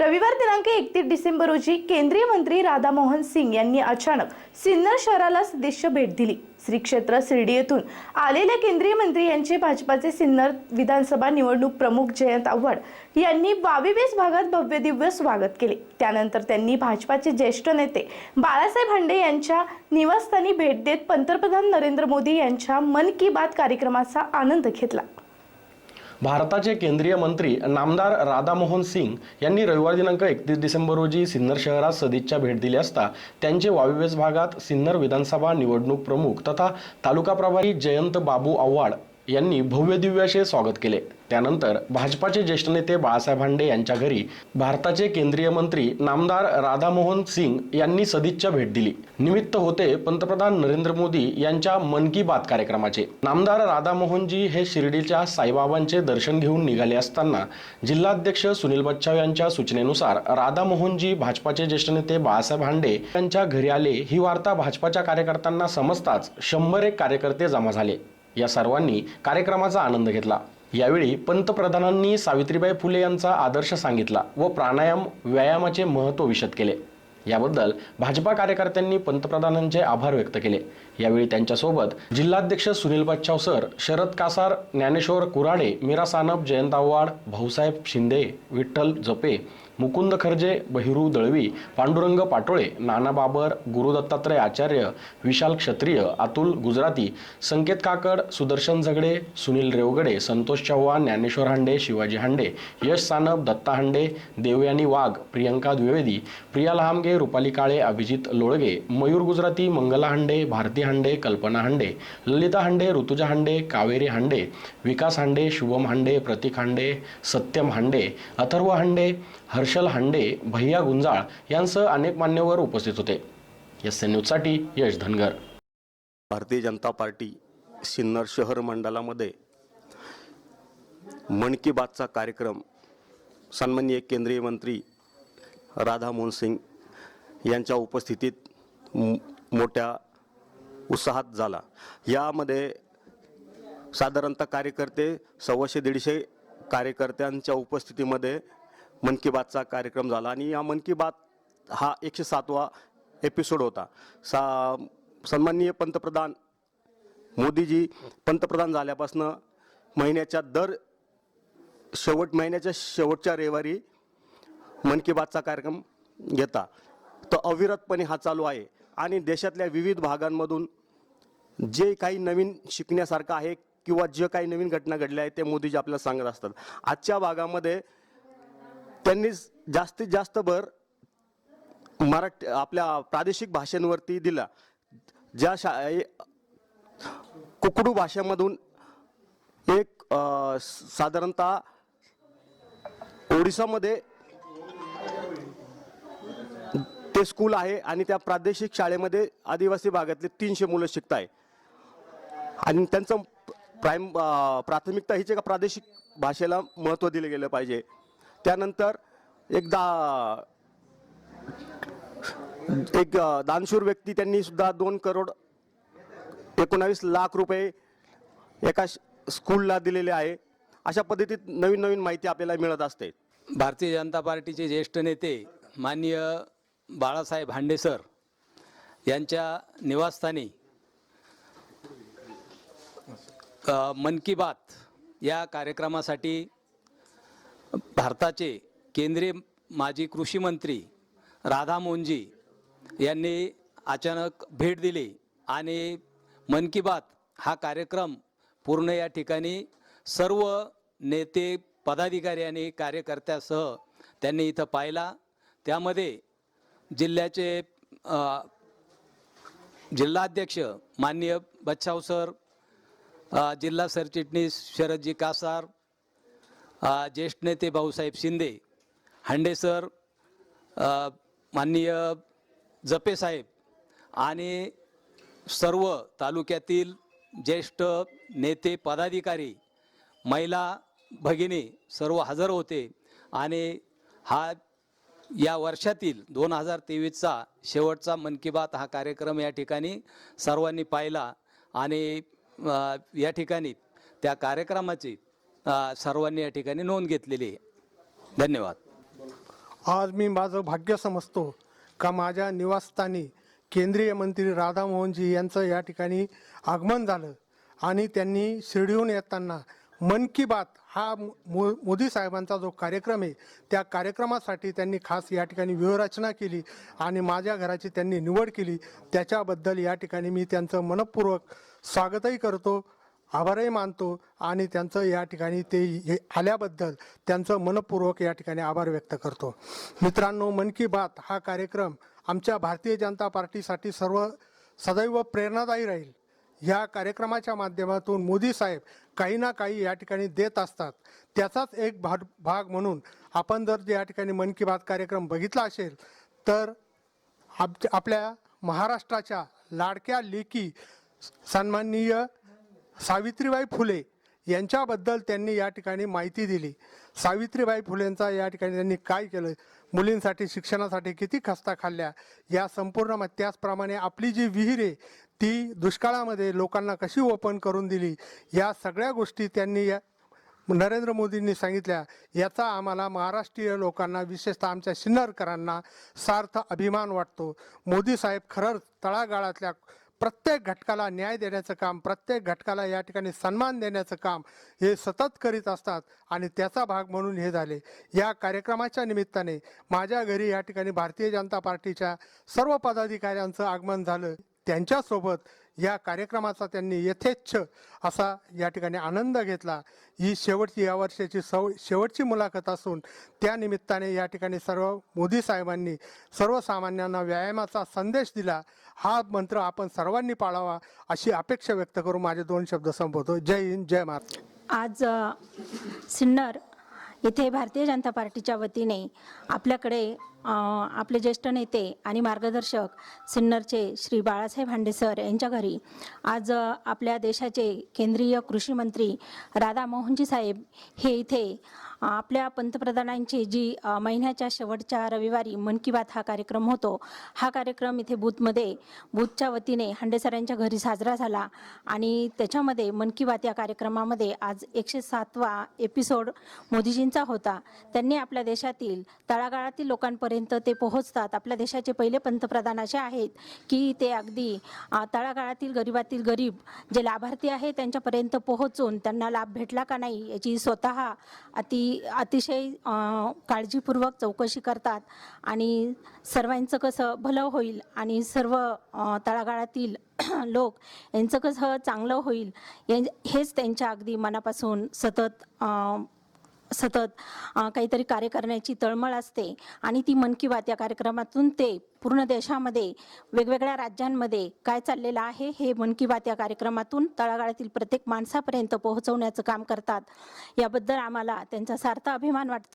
रविवार दिनांक एकतीस डिसेंबर रोजी केंद्रीय मंत्री राधामोहन सिंग यांनी अचानक सिन्नर शहराला सदिश्य भेट दिली. श्री क्षेत्र शिर्डी येथून आलेल्या केंद्रीय मंत्री यांचे भाजपाचे सिन्नर विधानसभा निवडणूक प्रमुख जयंत आव्हाड यांनी वावीवेस भागात भव्य दिव्य स्वागत केले. त्यानंतर त्यांनी भाजपाचे ज्येष्ठ नेते बाळासाहेब हांडे यांच्या निवासस्थानी भेट देत पंतप्रधान नरेंद्र मोदी यांच्या मन की बात कार्यक्रमाचा आनंद घेतला. भारताचे केंद्रीय मंत्री नामदार राधामोहन सिंग यांनी रविवार दिनांक एकतीस डिसेंबर रोजी सिन्नर शहरात सदिच्छा भेट दिली असता त्यांचे वायव्यस भागात सिन्नर विधानसभा निवडणूक प्रमुख तथा तालुका प्रभारी जयंत बाबू आव्हाड यांनी भव्य दिव्याचे असे स्वागत केले. त्यानंतर भाजपाचे ज्येष्ठ नेते बाळासाहेब हांडे यांच्या घरी भारताचे केंद्रीय मंत्री नामदार राधामोहन सिंग यांनी सदिच्छा भेट दिली. निमित्त होते पंतप्रधान नरेंद्र मोदी यांच्या मन की बात कार्यक्रमाचे. नामदार राधामोहनजी हे शिर्डीच्या साईबाबांचे दर्शन घेऊन निघाले असताना जिल्हाध्यक्ष सुनील बच्छाव यांच्या सूचनेनुसार राधामोहनजी भाजपाचे ज्येष्ठ नेते बाळासाहेब हांडे यांच्या घरी आले. ही वार्ता भाजपाच्या कार्यकर्त्यांना समजताच शंभर एक कार्यकर्ते जमा झाले. या सर्वांनी कार्यक्रमाचा आनंद घेतला. यावेळी पंतप्रधानांनी सावित्रीबाई फुले यांचा आदर्श सांगितला व प्राणायाम व्यायामाचे महत्त्व विशद केले. याबद्दल भाजपा कार्यकर्त्यांनी पंतप्रधानांचे आभार व्यक्त केले. यावेळी त्यांच्यासोबत जिल्हाध्यक्ष सुनील बच्छाव सर शरद कासार ज्ञानेश्वर कुराडे मीरा सानप जयंत आव्हाड भाऊसाहेब शिंदे विठ्ठल जपे मुकुंद खर्जे बहिरू दळवी पांडुरंग पाटोळे नाना बाबर गुरु दत्तात्रय आचार्य विशाल क्षत्रिय अतुल गुजराती संकेत काकड सुदर्शन झगडे सुनील रेवगडे संतोष चव्हाण ज्ञानेश्वर हांडे शिवाजी हांडे यश सानप दत्ता हांडे देवयानी वाघ प्रियंका द्विवेदी प्रिया लहामगे रुपाली काळे अभिजित लोळगे मयूर गुजराती मंगला हांडे भारती हांडे कल्पना हांडे ललिता हांडे ऋतुजा हांडे कावेरी हांडे विकास हांडे शुभम हांडे प्रतीक हांडे सत्यम हांडे अथर्व हांडे हर्षल हांडे भैया गुंजाळ यांसह अनेक मान्यवर उपस्थित होते. एस एन न्यूजसाठी यश धनगर. भारतीय जनता पार्टी सिन्नर शहर मंडळामध्ये मन की बातचा कार्यक्रम सन्माननीय केंद्रीय मंत्री राधामोहन सिंग यांच्या उपस्थितीत मोठ्या उत्साहात झाला. यामध्ये साधारणतः कार्यकर्ते सव्वाशे दीडशे कार्यकर्त्यांच्या उपस्थितीमध्ये मन की बातचा कार्यक्रम झाला आणि या मन की बात हा एकशे सातवा एपिसोड होता. सा सन्माननीय पंतप्रधान मोदीजी पंतप्रधान झाल्यापासनं महिन्याच्या दर शेवट महिन्याच्या शेवटच्या रविवारी मन की बातचा कार्यक्रम घेता. तो अविरतपणे हा चालू आहे आणि देशातल्या विविध भागांमधून जे काही नवीन शिकण्यासारखं आहे किंवा जे काही नवीन घटना घडल्या आहेत ते मोदीजी आपल्याला सांगत असतात. आजच्या भागामध्ये त्यांनी जास्तीत जास्त भर मराठी आपल्या प्रादेशिक भाषांवरती दिला. ज्या शा ए- कुकडू भाषेमधून एक साधारणतः ओडिसामध्ये ते स्कूल आहे आणि त्या प्रादेशिक शाळेमध्ये आदिवासी भागातले तीनशे मुलं शिकत आहे आणि त्यांचं प्राईम प्राथमिकता हीच का प्रादेशिक भाषेला महत्त्व दिलं गेलं पाहिजे. त्यानंतर एकदा एक दानशूर व्यक्ती त्यांनी सुद्धा दोन करोड एकोणावीस लाख रुपये एका स्कूलला दिलेले आहे. अशा पद्धतीत नवीन नवीन माहिती आपल्याला मिळत असते. भारतीय जनता पार्टीचे ज्येष्ठ नेते माननीय बाळासाहेब हांडेसर यांच्या निवासस्थानी मन की बात या कार्यक्रमासाठी भारताचे केंद्रीय माजी कृषी मंत्री राधा यांनी अचानक भेट दिली आणि मन की बात हा कार्यक्रम पूर्ण या ठिकाणी सर्व नेते पदाधिकारी आणि कार्यकर्त्यासह त्यांनी इथं पाहिला. त्यामध्ये जिल्ह्याचे जिल्हाध्यक्ष माननीय बच्छाव सर जिल्हा सरचिटणीस शरदजी कासार ज्येष्ठ नेते भाऊसाहेब शिंदे हंडे सर माननीय जपे साहेब आणि सर्व तालुक्यातील ज्येष्ठ नेते पदाधिकारी महिला भगिनी सर्व हजर होते आणि हा या वर्षातील दोन हजार तेवीसचा शेवटचा मन की बात हा कार्यक्रम या ठिकाणी सर्वांनी पाहिला आणि या ठिकाणी त्या कार्यक्रमाची सर्वांनी या ठिकाणी नोंद घेतलेली आहे. धन्यवाद. आज मी माझं भाग्य समजतो का माझ्या निवासस्थानी केंद्रीय मंत्री राधामोहनजी यांचं या ठिकाणी आगमन झालं आणि त्यांनी शिर्डीहून येताना मन की बात हा मो मोदी साहेबांचा जो कार्यक्रम आहे त्या कार्यक्रमासाठी त्यांनी खास या ठिकाणी व्यूहरचना केली आणि माझ्या घराची त्यांनी निवड केली. त्याच्याबद्दल या ठिकाणी मी त्यांचं मनपूर्वक स्वागतही करतो. आभारही मानतो आणि त्यांचं या ठिकाणी ते हे आल्याबद्दल त्यांचं मनपूर्वक या ठिकाणी आभार व्यक्त करतो. मित्रांनो मन की बात हा कार्यक्रम आमच्या भारतीय जनता पार्टीसाठी सर्व सदैव प्रेरणादायी राहील. ह्या कार्यक्रमाच्या माध्यमातून मोदी साहेब काही ना काही या ठिकाणी देत असतात. त्याचाच एक भाग भाग म्हणून आपण जर या ठिकाणी मन की बात कार्यक्रम बघितला असेल तर आप आपल्या महाराष्ट्राच्या लाडक्या लेकी सन्माननीय सावित्रीबाई फुले यांच्याबद्दल त्यांनी या ठिकाणी माहिती दिली. सावित्रीबाई फुलेंचा या ठिकाणी त्यांनी काय केलं? मुलींसाठी शिक्षणासाठी किती खस्ता खाल्ल्या? या संपूर्ण त्याचप्रमाणे आपली जी विहीर आहे ती दुष्काळामध्ये लोकांना कशी ओपन करून दिली? या सगळ्या गोष्टी त्यांनी या नरेंद्र मोदींनी सांगितल्या. याचा आम्हाला महाराष्ट्रीय लोकांना विशेषतः आमच्या सिन्नरकरांना सार्थ अभिमान वाटतो. मोदी साहेब खरंच तळागाळातल्या प्रत्येक घटकाला न्याय देण्याचं काम प्रत्येक घटकाला या ठिकाणी सन्मान देण्याचं काम हे सतत करीत असतात आणि त्याचा भाग म्हणून हे झाले. या कार्यक्रमाच्या निमित्ताने माझ्या घरी या ठिकाणी भारतीय जनता पार्टीच्या सर्व पदाधिकाऱ्यांचं आगमन झालं. त्यांच्यासोबत या कार्यक्रमाचा त्यांनी यथेच्छ असा या ठिकाणी आनंद घेतला. ही शेवटची या वर्षाची सव शेवटची मुलाखत असून त्यानिमित्ताने या ठिकाणी सर्व मोदी साहेबांनी सर्वसामान्यांना व्यायामाचा संदेश दिला. हा मंत्र आपण सर्वांनी पाळावा अशी अपेक्षा व्यक्त करून माझे दोन शब्द संपवतो. जय हिंद जय महाराष्ट्र. आज सिन्नर येथे भारतीय जनता पार्टीच्या वतीने आपल्याकडे आपले ज्येष्ठ नेते आणि मार्गदर्शक सिन्नरचे श्री बाळासाहेब हांडेसर यांच्या घरी आज आपल्या देशाचे केंद्रीय कृषी मंत्री राधा मोहनजी साहेब हे इथे आपल्या पंतप्रधानांची जी महिन्याच्या शेवटच्या रविवारी मन की बात हा कार्यक्रम होतो हा कार्यक्रम इथे बूथमध्ये बूथच्या वतीने हांडे सरांच्या घरी साजरा झाला आणि त्याच्यामध्ये मन की बात या कार्यक्रमामध्ये आज एकशे सातवा एपिसोड मोदीजींचा होता. त्यांनी आपल्या देशातील तळागाळातील लोकांपर्यंत ते पोहोचतात. आपल्या देशाचे पहिले पंतप्रधान असे आहेत की ते अगदी तळागाळातील गरीबातील गरीब जे लाभार्थी आहे त्यांच्यापर्यंत पोहोचून त्यांना लाभ भेटला का नाही याची स्वतः अति अतिशय काळजीपूर्वक चौकशी करतात आणि सर्वांचं कसं भलं होईल आणि सर्व तळागाळातील लोक यांचं कसं चांगलं होईल या- हेच त्यांच्या अगदी मनापासून सतत सतत काहीतरी कार्य करण्याची तळमळ असते. आणि ती मन की बात या कार्यक्रमातून ते पूर्ण देशामध्ये वेगवेगळ्या राज्यांमध्ये काय चाललेलं आहे हे मन की बात या कार्यक्रमातून तळागाळातील प्रत्येक माणसापर्यंत पोहोचवण्याचं काम करतात. याबद्दल आम्हाला त्यांचा सार्थ अभिमान वाटतो.